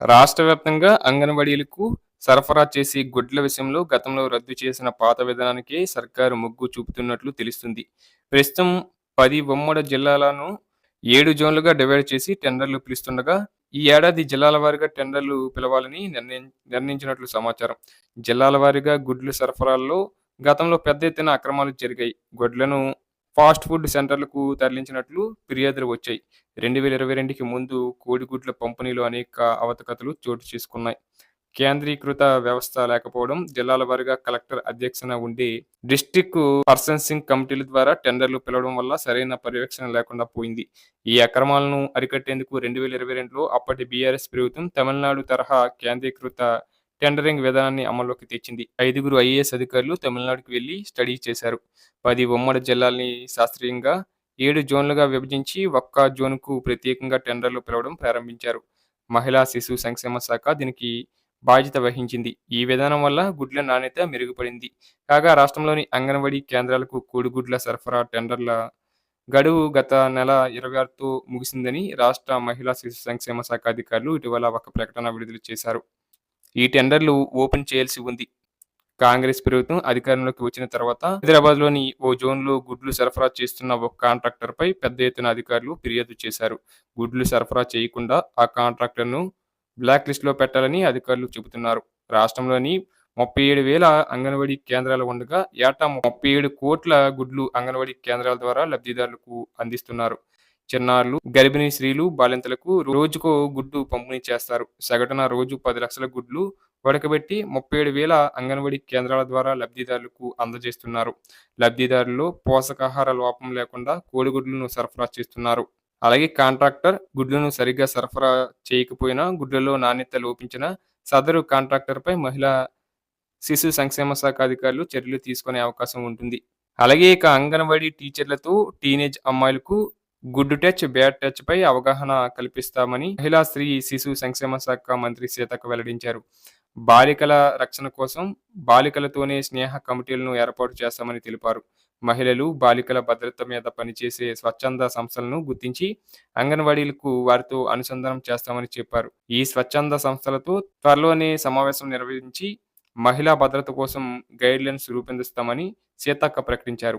రాష్ట్ర వ్యాప్తంగా అంగన్వాడీలకు సరఫరా చేసి గుడ్ల విషయంలో గతంలో రద్దు చేసిన పాత విధానానికి సర్కారు మొగ్గు చూపుతున్నట్లు తెలుస్తుంది. ప్రస్తుతం పది ఉమ్మడి జిల్లాలను ఏడు జోన్లుగా డివైడ్ చేసి టెండర్లు పిలుస్తుండగా ఈ ఏడాది జిల్లాల వారీగా టెండర్లు పిలవాలని నిర్ణయించినట్లు సమాచారం. జిల్లాల వారీగా గుడ్లు సరఫరాల్లో గతంలో పెద్ద ఎత్తున అక్రమాలు జరిగాయి. గుడ్లను ఫాస్ట్ ఫుడ్ సెంటర్లకు తరలించినట్లు ఫిర్యాదులు వచ్చాయి. రెండు వేల ఇరవై రెండుకి ముందు కోడిగుడ్ల పంపిణీలో అనేక అవతకతలు చోటు చేసుకున్నాయి. కేంద్రీకృత వ్యవస్థ లేకపోవడం జిల్లాల వారీగా కలెక్టర్ అధ్యక్షన ఉండే డిస్టిక్ పర్సన్సింగ్ కమిటీల ద్వారా టెండర్లు పిలవడం వల్ల సరైన పర్యవేక్షణ లేకుండా పోయింది. ఈ అక్రమాలను అరికట్టేందుకు రెండు వేల ఇరవై రెండులో అప్పటి బీఆర్ఎస్ ప్రభుత్వం తమిళనాడు తరహా కేంద్రీకృత టెండరింగ్ విధానాన్ని అమల్లోకి తెచ్చింది. ఐదుగురు ఐఏఎస్ అధికారులు తమిళనాడుకు వెళ్ళి స్టడీ చేశారు. పది ఉమ్మడి జిల్లాల్ని శాస్త్రీయంగా ఏడు జోన్లుగా విభజించి ఒక్క జోన్కు ప్రత్యేకంగా టెండర్లు పిలవడం ప్రారంభించారు. మహిళా శిశు సంక్షేమ శాఖ దీనికి బాధ్యత వహించింది. ఈ విధానం వల్ల గుడ్ల నాణ్యత మెరుగుపడింది. కాగా రాష్ట్రంలోని అంగన్వాడీ కేంద్రాలకు కోడిగుడ్ల సరఫరా టెండర్ల గడువు గత నెల ఇరవై ఆరుతో ముగిసిందని రాష్ట్ర మహిళా శిశు సంక్షేమ శాఖ అధికారులు ఇటీవల ఒక ప్రకటన విడుదల చేశారు. ఈ టెండర్లు ఓపెన్ చేయాల్సి ఉంది. కాంగ్రెస్ ప్రభుత్వం అధికారంలోకి వచ్చిన తర్వాత హైదరాబాద్లోని ఓ జోన్లో గుడ్లు సరఫరా చేస్తున్న ఒక కాంట్రాక్టర్పై పెద్ద ఎత్తున అధికారులు ఫిర్యాదు చేశారు. గుడ్లు సరఫరా చేయకుండా ఆ కాంట్రాక్టర్ను బ్లాక్ లిస్టులో పెట్టాలని అధికారులు చెబుతున్నారు. రాష్ట్రంలోని ముప్పై ఏడు వేల అంగన్వాడీ కేంద్రాలు ఉండగా ఏటా ముప్పై ఏడు కోట్ల గుడ్లు అంగన్వాడీ కేంద్రాల ద్వారా లబ్ధిదారులకు అందిస్తున్నారు. చిన్నారులు గర్భిణీ స్త్రీలు బాలింతలకు రోజుకో గుడ్డు పంపిణీ చేస్తారు. సగటున రోజు పది లక్షల గుడ్లు ఉడకబెట్టి ముప్పై ఏడు వేల అంగన్వాడీ కేంద్రాల ద్వారా లబ్ధిదారులకు అందజేస్తున్నారు. లబ్ధిదారుల్లో పోషకాహార లోపం లేకుండా కోడిగుడ్లను సరఫరా చేస్తున్నారు. అలాగే కాంట్రాక్టర్ గుడ్లను సరిగ్గా సరఫరా చేయకపోయినా గుడ్లలో నాణ్యత లోపించిన సదరు కాంట్రాక్టర్పై మహిళా శిశు సంక్షేమ శాఖ అధికారులు చర్యలు తీసుకునే అవకాశం ఉంటుంది. అలాగే ఇక అంగన్వాడీ టీచర్లతో టీనేజ్ అమ్మాయిలకు గుడ్ టచ్ బ్యాడ్ టచ్ పై అవగాహన కల్పిస్తామని మహిళా స్త్రీ శిశు సంక్షేమ శాఖ మంత్రి సీతక్క వెల్లడించారు. బాలికల రక్షణ కోసం బాలికలతోనే స్నేహ కమిటీలను ఏర్పాటు చేస్తామని తెలిపారు. మహిళలు బాలికల భద్రత మీద పనిచేసే స్వచ్ఛంద సంస్థలను గుర్తించి అంగన్వాడీలకు వారితో అనుసంధానం చేస్తామని చెప్పారు. ఈ స్వచ్ఛంద సంస్థలతో త్వరలోనే సమావేశం నిర్వహించి మహిళా భద్రత కోసం గైడ్లైన్స్ రూపొందిస్తామని సీతక్క ప్రకటించారు.